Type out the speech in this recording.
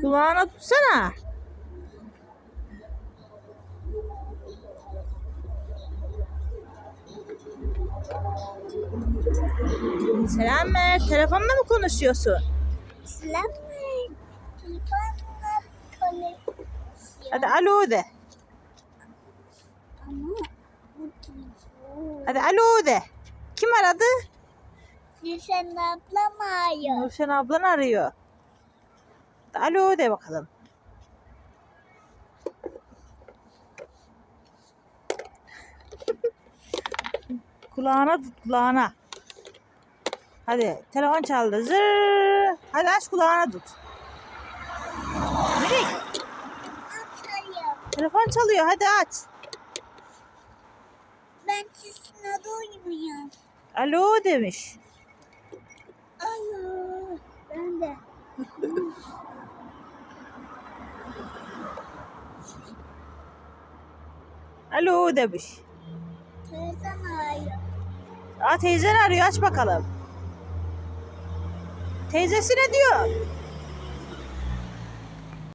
Kulağına tutsana. Selam Mert. Telefonla mı konuşuyorsun? Selam. Telefonla konuşuyor. Hadi alo de. Hadi alo de. Kim aradı? Gülşen ablam arıyor. Nurşen ablan arıyor. Alo de bakalım. kulağına tut kulağına. Hadi telefon çaldı. Zırr. Hadi aç kulağına tut. Nereye? Telefon çalıyor hadi aç. Ben sizin duymuyorum. Alo demiş. Alo. Ben de. Alo demiş. Teyzem arıyor. Aa teyzen arıyor aç bakalım. Teyzesi ne diyor?